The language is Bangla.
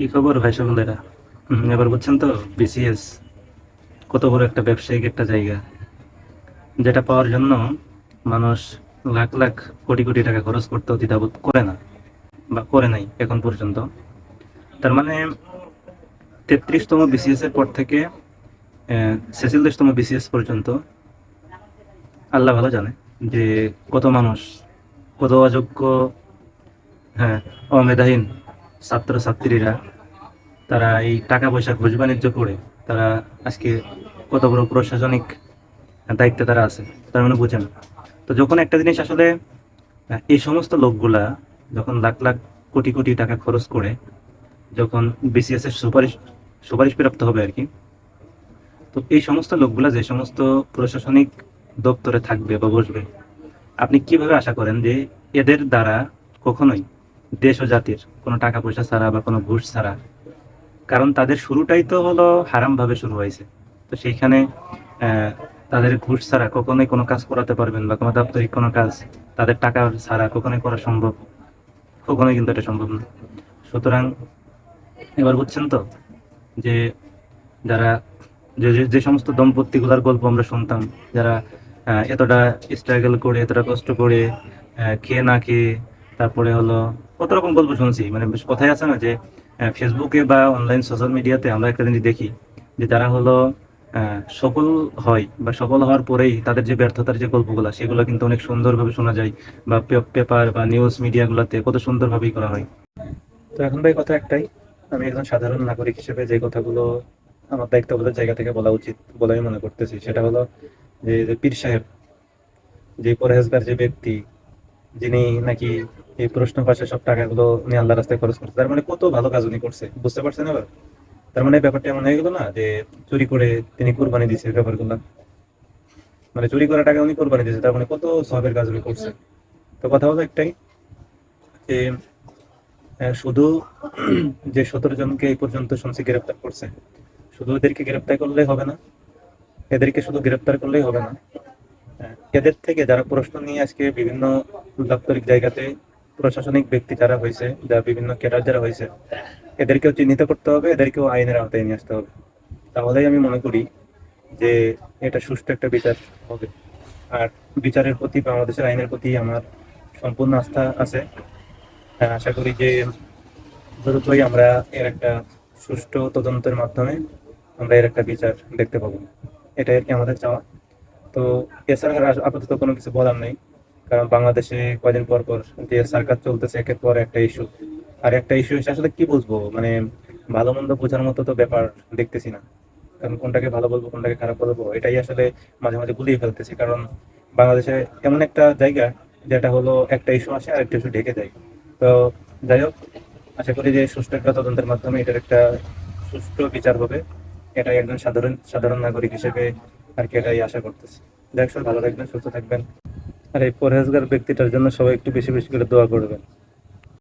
কি খবর ভাই সকলেরা এবার বুঝছেন তো বিসিএস কত বড় একটা ব্যবসায়িক একটা জায়গা, যেটা পাওয়ার জন্য মানুষ লাখ লাখ কোটি কোটি টাকা খরচ করতেও দ্বিধাবোধ করে না, বা করে নাই এখন পর্যন্ত। তার মানে তেত্রিশতম বিসিএস এর পর থেকে ছেচল্লিশতম বিসিএস পর্যন্ত আল্লাহ ভালো জানে যে কত মানুষ, কত অযোগ্য হ্যাঁ অমেধাহীন ছাত্র ছাত্রীরা তারা এই টাকা পয়সা ঘুষ বাণিজ্য করে, তারা আজকে কত বড় প্রশাসনিক দায়িত্বে তারা আছে, তার মানে বুঝেন তো যখন একটা জিনিস আসলে এই সমস্ত লোকগুলা যখন লাখ লাখ কোটি কোটি টাকা খরচ করে, যখন বিসিএস এর সুপারিশ সুপারিশ প্রাপ্ত হবে আর কি, তো এই সমস্ত লোকগুলা যে সমস্ত প্রশাসনিক দপ্তরে থাকবে বা বসবে, আপনি কীভাবে আশা করেন যে এদের দ্বারা কখনোই দেশ ও জাতির, কোনো টাকা পয়সা ছাড়া বা কোনো ঘুষ ছাড়া। কারণ তাদের শুরুটাই তো হলো হারাম ভাবে শুরু হয়েছে। তো সেইখানে তাদের ঘুষ ছাড়া কখনোই কোনো কাজ করাতে পারবেন বা কোনো দাপ্তরিক কোনো কাজ, তাদের টাকা ছাড়া কখনোই করা সম্ভব, কখনোই কিন্তু এটা সম্ভব না। সুতরাং, এবার বুঝছেন তো, যে যারা, যে সমস্ত দম্পতিগুলার গল্প আমরা শুনতাম, যারা এতটা স্ট্রাগল করে, এতটা কষ্ট করে খেয়ে না খেয়ে তারপরে হলো কত রকম গল্প শুনছি। মানে কথাই আছে না যে ফেসবুকে বা অনলাইন সোশ্যাল মিডিয়াতে আমরা একটা জিনিস দেখি যে তারা হলো সফল হয় বা সফল হওয়ার পরেই তাদের যে ব্যর্থতার যে গল্পগুলো, সেগুলো কিন্তু অনেক সুন্দরভাবে শোনা যায় বা পেপার বা নিউজ মিডিয়াগুলোতে কত সুন্দরভাবেই করা হয়। তো এখন ভাই কথা একটাই, আমি একজন সাধারণ নাগরিক হিসেবে যে কথাগুলো আমার দায়িত্ববোধের জায়গা থেকে বলা উচিত বলে আমি মনে করতেছি, সেটা হলো যে যে পীর সাহেব, যে পরহেজগার যে ব্যক্তি যিনি নাকি এই প্রশ্ন পাশে সব টাকাগুলো উনি আল্লাহ রাস্তায় খরচ করছে, তার মানে কত ভালো কাজ উনি করছে, বুঝতে পারছেন এবার? তার মানে ব্যাপারটা এমন হয়ে গেল না যে চুরি করে তিনি কোরবানি দিচ্ছে ব্যাপারগুলো। মানে চুরি করা টাকা উনি কোরবানি দিচ্ছে তার মানে কত সবের কাজ উনি করছে। তো কথা হলো একটাই যে শুধু যে সতেরো জনকে এই পর্যন্ত শুনছি গ্রেপ্তার করছে, শুধু এদেরকে গ্রেপ্তার করলেই হবে না, এদেরকে শুধু গ্রেপ্তার করলেই হবে না। এদের থেকে যারা প্রশ্ন নিয়ে আজকে বিভিন্ন দাপ্তরিক জায়গাতে প্রশাসনিক ব্যক্তি যারা হয়েছে যা বিভিন্ন ক্যাডার যারা হয়েছে এদেরকেও চিহ্নিত করতে হবে এদেরকেও আইনের আওতায় নিয়ে আসতে হবে। তাহলেই আমি মনে করি যে এটা সুষ্ঠু একটা বিচার হবে। আর বিচারের প্রতি বাংলাদেশের আইনের প্রতি আমার সম্পূর্ণ আস্থা আছে। হ্যাঁ, আশা করি যে দ্রুতই আমরা এর একটা সুষ্ঠু তদন্তের মাধ্যমে আমরা এর একটা বিচার দেখতে পাবো। এটাই আর কি আমাদের চাওয়া। তো এছাড়া আপাতত কোনো কিছু বলার নেই। কারণ বাংলাদেশে কয়দিন পর পর যে সরকার চলতেছে, একের পর একটা ইস্যু আর একটা ইস্যু আসলে কি বুঝব? মানে ভালো মন্দ বোঝার মতো তো ব্যাপার দেখতেছি না। কারণ কোনটাকে ভালো বলব, কোনটাকে খারাপ বলব, এটাই আসলে মাঝে মাঝে গুলিয়ে ফেলতেছি। কারণ বাংলাদেশে এমন একটা জায়গা, যেটা হলো একটা ইস্যু আসে আর একটা ইস্যু ঢেকে যায়। তো যাই হোক, আশা করি যে সুষ্ঠু একটা তদন্তের মাধ্যমে এটার একটা সুষ্ঠু বিচার হবে। এটাই একজন সাধারণ সাধারণ নাগরিক হিসেবে আর কি এটাই আশা করতেছি। যাই ভালো থাকবেন, সুস্থ থাকবেন। আর এই পরহেজগার ব্যক্তিটার জন্য সবাই একটু বেশি বেশি করে দোয়া করবেন।